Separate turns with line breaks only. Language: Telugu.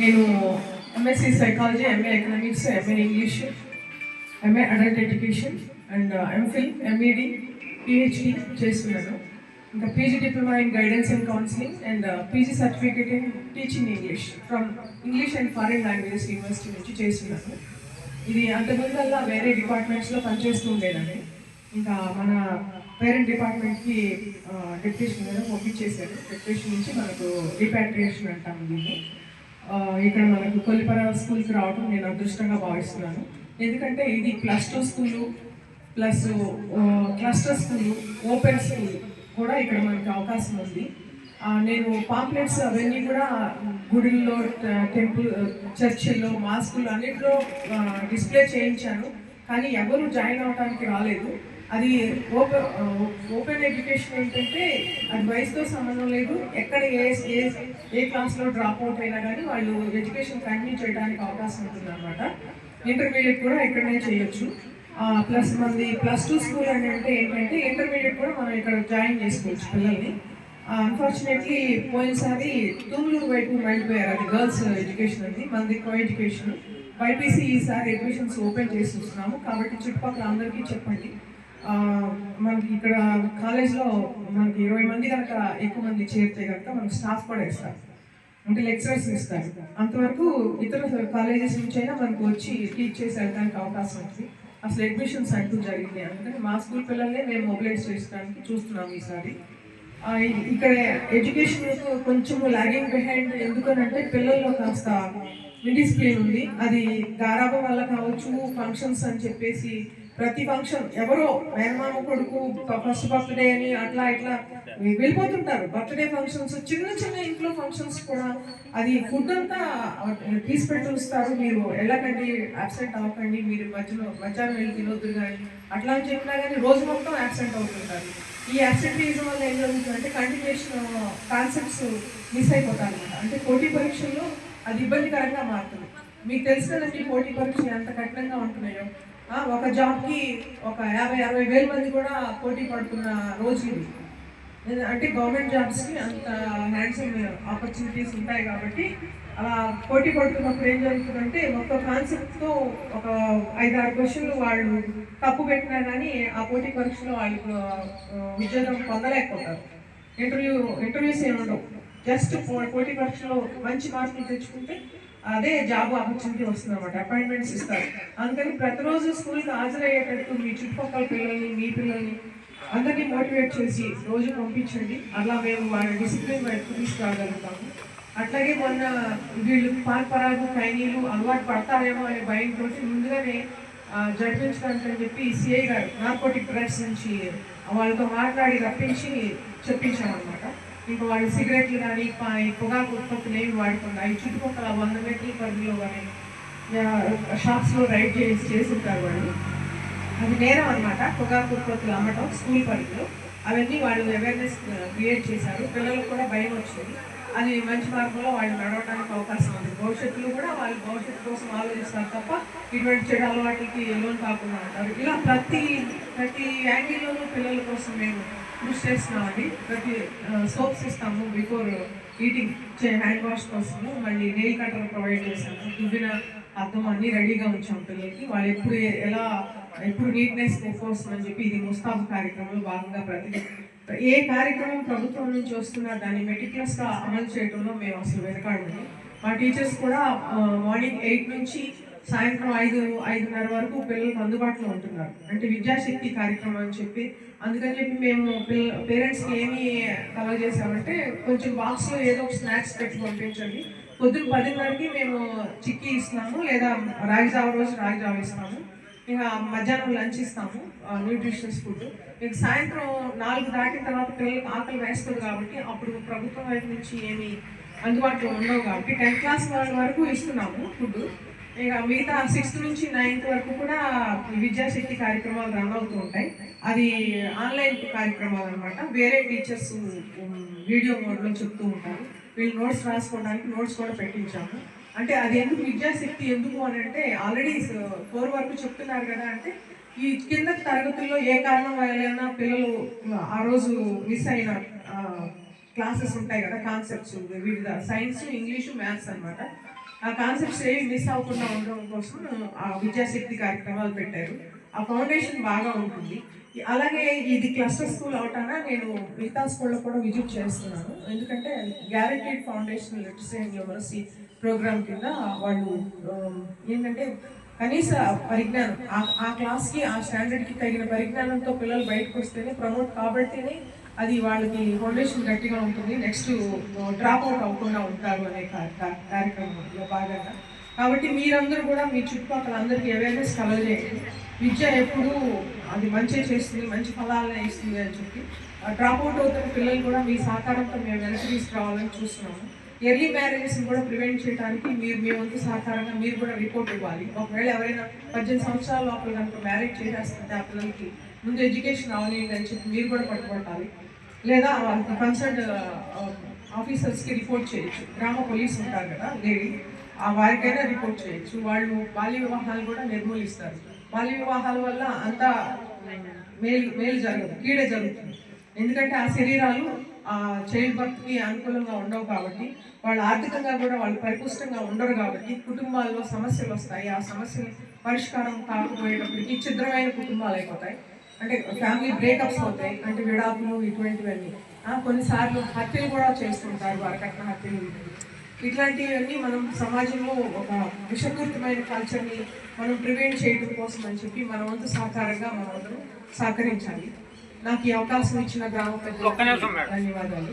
నేను MSc psychology MA economics MA English MA adult education and MPhil MEd PhD చేస్తున్నాను. ఇంకా PG diploma in guidance and counselling and PG certificate in teaching English from English and foreign languages university నుంచి చేస్తున్నాను. ఇది అంతకుముందల్లా వేరే డిపార్ట్మెంట్స్లో పనిచేస్తూ ఉండేదండి ఇంకా మన పేరెంట్ డిపార్ట్మెంట్కి డెప్యుటేషన్ మీద పంపించేశారు. డెప్యుటేషన్ నుంచి మనకు డిపాట్రియేషన్ అంటాము దీన్ని. ఇక్కడ మనకు కొల్లిపర స్కూల్కి రావడం నేను అదృష్టంగా భావిస్తున్నాను. ఎందుకంటే ఇది plus two school plus cluster school open school కూడా ఇక్కడ మనకి అవకాశం ఉంది. నేను పాంప్లెట్స్ అవన్నీ కూడా గుడిల్లో టెంపుల్ చర్చిల్లో మాస్కులు అన్నింటిలో డిస్ప్లే చేయించాను. కానీ ఎవరు జాయిన్ అవడానికి రాలేదు. అది ఓపెన్ ఓపెన్ ఎడ్యుకేషన్ ఏంటంటే అది వయసుతో సంబంధం లేదు. ఎక్కడ ఏ ఏ ఏ క్లాస్లో డ్రాప్ అవుట్ అయినా కానీ వాళ్ళు ఎడ్యుకేషన్ కంటిన్యూ చేయడానికి అవకాశం ఉంటుంది అనమాట ఇంటర్మీడియట్ కూడా ఇక్కడనే చేయొచ్చు. ప్లస్ మనది ప్లస్ టూ స్కూల్ అని అంటే ఏంటంటే ఇంటర్మీడియట్ కూడా మనం ఇక్కడ జాయిన్ చేసుకోవచ్చు పిల్లల్ని. అన్ఫార్చునేట్లీ పోయినసారి తూములూరు వైపు వెళ్ళిపోయారు అది గర్ల్స్ ఎడ్యుకేషన్ అది మనది కో ఎడ్యుకేషన్ బైపీసీ ఈసారి అడ్మిషన్స్ ఓపెన్ చేసి చూస్తున్నాము కాబట్టి చుట్టుపక్కల అందరికీ చెప్పండి. మనకి ఇక్కడ కాలేజ్లో మనకి ఇరవై మంది కనుక ఎక్కువ మంది చేరితే కనుక మనకి స్టాఫ్ కూడా ఇస్తారు. అంటే లెక్చరర్స్ ఇస్తారు. అంతవరకు ఇతర కాలేజెస్ నుంచి అయినా మనకు వచ్చి టీచ్ చేసి వెళ్ళడానికి అవకాశం ఉంది. అసలు అడ్మిషన్స్ అంటూ జరిగింది. అందుకని మా స్కూల్ పిల్లల్ని మేము మొబిలైజ్ చేసుకోవడానికి చూస్తున్నాం ఈసారి. ఇక్కడ ఎడ్యుకేషన్ కొంచెం లాగింగ్ బిహైండ్ ఎందుకనంటే పిల్లల్లో కాస్త ఇండిసిప్లిన్ ఉంది. అది గారాబం వల్ల కావచ్చు ఫంక్షన్స్ అని చెప్పేసి ప్రతి ఫంక్షన్ ఎవరో మేనమామ కొడుకు ఫస్ట్ బర్త్డే అని అట్లా ఇట్లా వెళ్ళిపోతుంటారు. బర్త్డే ఫంక్షన్స్ చిన్న చిన్న ఇంట్లో ఫంక్షన్స్ కూడా అది ఫుడ్ అంతా తీసి పెట్టి మీరు వెళ్ళకండి అబ్సెంట్ అవ్వకండి మీరు మధ్యలో మధ్యాహ్నం వెళ్ళి తినొద్దు కానీ అట్లా అని చెప్పినా కానీ రోజు మొత్తం అబ్సెంట్ అవుతుంటారు. ఈ అబ్సెంటీజం వల్ల ఏం జరుగుతుందంటే కంటిన్యూషన్ కాన్సెప్ట్స్ మిస్ అయిపోతారు అనమాట అంటే పోటీ పరీక్షల్లో అది ఇబ్బందికరంగా మారుతుంది. మీకు తెలుసు కదండి పోటీ పరీక్షలు ఎంత కఠినంగా ఉంటున్నాయో. ఒక జాబ్కి ఒక యాభై అరవై వేల మంది కూడా పోటీ పడుతున్న రోజులు అంటే గవర్నమెంట్ జాబ్స్కి అంత హ్యాండ్సమ్ ఆపర్చునిటీస్ ఉంటాయి కాబట్టి అలా పోటీ పడుతున్నప్పుడు ఏం జరుగుతుందంటే ఒక కాన్సెప్ట్తో ఒక ఐదు ఆరు క్వశ్చన్లు వాళ్ళు తప్పు పెట్టినా కానీ ఆ పోటీ పరీక్షలో వాళ్ళు ఆ, ఉద్యోగం పొందలేకపోతారు. ఇంటర్వ్యూ ఇంటర్వ్యూస్ ఏమి ఉండవు. జస్ట్ పోటీ పరీక్షలో మంచి మార్కులు తెచ్చుకుంటే అదే జాబ్ ఆపర్చునిటీ వస్తుంది అనమాట అపాయింట్మెంట్స్ ఇస్తారు. అందుకని ప్రతిరోజు స్కూల్కి హాజరయ్యేటట్టు మీ చుట్టుపక్కల పిల్లల్ని మీ పిల్లల్ని అందరినీ మోటివేట్ చేసి రోజు పంపించండి. అలా మేము వాళ్ళ డిసిప్లిన్ వైపు తీసుకురాగలుగుతాము. అట్లాగే మొన్న వీళ్ళు పాన్ పరాగు ఖైనీలు అలవాటు పడతారేమో అనే భయంతో ముందుగానే ఆ, అని చెప్పి సిఐ గారు నార్కోటిక్ డ్రగ్స్ నుంచి వాళ్ళతో మాట్లాడి రప్పించి చెప్పించామన్నమాట ఇంకా వాళ్ళు సిగరెట్లు కానీ పొగాకు ఉత్పత్తులు ఏమి వాడకుండా ఈ చుట్టుపక్కల వంద మీటర్ల పరిధిలో కానీ షాప్స్లో రైడ్ చేసి చేస్తుంటారు వాళ్ళు. అది నేరం అనమాట పొగాకు ఉత్పత్తులు అమ్మటం స్కూల్ పరిధిలో అవన్నీ వాళ్ళు అవేర్నెస్ క్రియేట్ చేశారు. పిల్లలకు కూడా భయం వచ్చింది. అది మంచి మార్గంలో వాళ్ళు నడవడానికి అవకాశం ఉంది. భవిష్యత్తులో కూడా వాళ్ళు భవిష్యత్తు కోసం ఆలోచిస్తారు తప్ప ఇటువంటి చెడు అలవాట్లకి లోన్ కాకుండా ఉంటారు. ఇలా ప్రతి ప్రతి యాంగిల్లోనూ పిల్లల కోసం మేము కృషి చేస్తున్నామండి ప్రతి సోప్స్ ఇస్తాము బిఫోర్ ఈటింగ్ హ్యాండ్ వాష్ కోసము. మళ్ళీ నెయిల్ కటర్ ప్రొవైడ్ చేశాము. దువ్విన అర్థం అన్ని రెడీగా ఉంచాం పిల్లలకి. వాళ్ళు ఎప్పుడు ఎలా ఎప్పుడు నీట్నెస్ కోసం అని చెప్పి ఇది ముస్తాబు కార్యక్రమంలో భాగంగా ప్రతి ఏ కార్యక్రమం ప్రభుత్వం నుంచి వస్తున్నా దాన్ని మెటిక్యులస్గా అమలు చేయడంలో మేము అసలు వెనకాడము మా టీచర్స్ కూడా మార్నింగ్ ఎయిట్ నుంచి సాయంత్రం ఐదు ఐదున్నర వరకు పిల్లలకు అందుబాటులో ఉంటున్నారు. అంటే విద్యాశక్తి కార్యక్రమం అని చెప్పి. అందుకని చెప్పి మేము పిల్ల పేరెంట్స్కి ఏమి కలవ చేసామంటే కొంచెం బాక్స్లో ఏదో ఒక స్నాక్స్ పెట్టి పంపించండి. పొద్దున్న పదిన్నరకి మేము చిక్కీ ఇస్తున్నాము లేదా రాగి జావ రోజు రాగి జావ ఇస్తాము. ఇక మధ్యాహ్నం లంచ్ ఇస్తాము న్యూట్రిషన్స్ ఫుడ్ ఇక సాయంత్రం నాలుగు దాటిన తర్వాత పిల్లలకు ఆకలి వేస్తుంది కాబట్టి అప్పుడు ప్రభుత్వం వైపు నుంచి ఏమి అందుబాటులో ఉండవు కాబట్టి టెన్త్ క్లాస్ వాళ్ళ వరకు ఇస్తున్నాము ఫుడ్ ఇక మిగతా సిక్స్త్ నుంచి నైన్త్ వరకు కూడా విద్యాశక్తి కార్యక్రమాలు రన్ అవుతూ ఉంటాయి. అది ఆన్లైన్ కార్యక్రమాలు అనమాట వేరే టీచర్స్ వీడియో మోడ్లో చెప్తూ ఉంటారు. వీళ్ళు నోట్స్ రాసుకోవడానికి నోట్స్ కూడా పెట్టించాము. అంటే అది ఎందుకు విద్యాశక్తి ఎందుకు అని అంటే ఆల్రెడీ ఫోర్ వరకు చెప్తున్నారు కదా అంటే ఈ కింద తరగతుల్లో ఏ కారణం వల్ల పిల్లలు ఆ రోజు మిస్ అయిన క్లాసెస్ ఉంటాయి కదా కాన్సెప్ట్స్ వివిధ సైన్స్ ఇంగ్లీషు మ్యాథ్స్ అన్నమాట. ఆ కాన్సెప్ట్స్ ఏవి మిస్ అవ్వకుండా ఉండడం కోసం ఆ విద్యాశక్తి కార్యక్రమాలు పెట్టారు. ఆ ఫౌండేషన్ బాగా ఉంటుంది. అలాగే ఇది క్లస్టర్ స్కూల్ అవటాన నేను మిగతా స్కూల్లో కూడా విజిట్ చేస్తున్నాను. ఎందుకంటే guaranteed foundation literacy and numeracy programme కింద వాళ్ళు ఏంటంటే కనీస పరిజ్ఞానం ఆ- ఆ క్లాస్కి ఆ స్టాండర్డ్కి తగిన పరిజ్ఞానంతో పిల్లలు బయటకు వస్తేనే ప్రమోట్ కాబట్టినే అది వాళ్ళకి ఫౌండేషన్ గట్టిగా ఉంటుంది. నెక్స్ట్ డ్రాప్ అవుట్ అవ్వకుండా ఉంటారు అనే కార్యక్రమంలో భాగంగా. కాబట్టి మీరందరూ కూడా మీ చుట్టుపక్కల అందరికీ అవేర్నెస్ కలగజేయండి విద్య ఎప్పుడు అది మంచి చేస్తుంది మంచి ఫలాలనే ఇస్తుంది అని చెప్పి. డ్రాప్ అవుట్ అవుతున్న పిల్లలు కూడా మీ సహకారంతో మేము వెనక్కి తీసుకురావాలని చూస్తున్నాము. ఎర్లీ మ్యారేజెస్ని కూడా ప్రివెంట్ చేయడానికి మీరు మీ వంతు సహకారంగా మీరు కూడా రిపోర్ట్ ఇవ్వాలి. ఒకవేళ ఎవరైనా పద్దెనిమిది సంవత్సరాల లోపల కనుక మ్యారేజ్ చేసేస్తుంటే ఆ పిల్లలకి ముందు ఎడ్యుకేషన్ అవనియండి అని చెప్పి మీరు కూడా పట్టుబట్టాలి. లేదా కన్సర్న్ ఆఫీసర్స్కి రిపోర్ట్ చేయొచ్చు. గ్రామ పోలీస్ ఉంటారు కదా లేడీ ఆ వారికైనా రిపోర్ట్ చేయొచ్చు. వాళ్ళు బాల్య వివాహాలు కూడా నిర్మూలిస్తారు. బాల్య వివాహాల వల్ల అంతా మేలు మేలు జరగదు కీడే జరుగుతుంది. ఎందుకంటే ఆ శరీరాలు చైల్డ్ బర్త్కి అనుకూలంగా ఉండవు కాబట్టి వాళ్ళు ఆర్థికంగా కూడా వాళ్ళు పరిపుష్టంగా ఉండరు కాబట్టి కుటుంబాల్లో సమస్యలు వస్తాయి. ఆ సమస్యలు పరిష్కారం కాకపోయేటప్పటికి ఛిద్రమైన కుటుంబాలు అయిపోతాయి. అంటే ఫ్యామిలీ బ్రేకప్స్ అవుతాయి అంటే విడాకులు ఇటువంటివన్నీ. కొన్నిసార్లు హత్యలు కూడా చేస్తుంటారు వరకట్న హత్యలు ఇట్లాంటివన్నీ మనం సమాజంలో ఒక విషపూరితమైన కల్చర్ని మనం ప్రివెంట్ చేయడం కోసం అని చెప్పి మన వంతు సహకారంగా మనం అందరం సహకరించాలి. నాకు ఈ అవకాశం ఇచ్చిన గ్రామ ధన్యవాదాలు.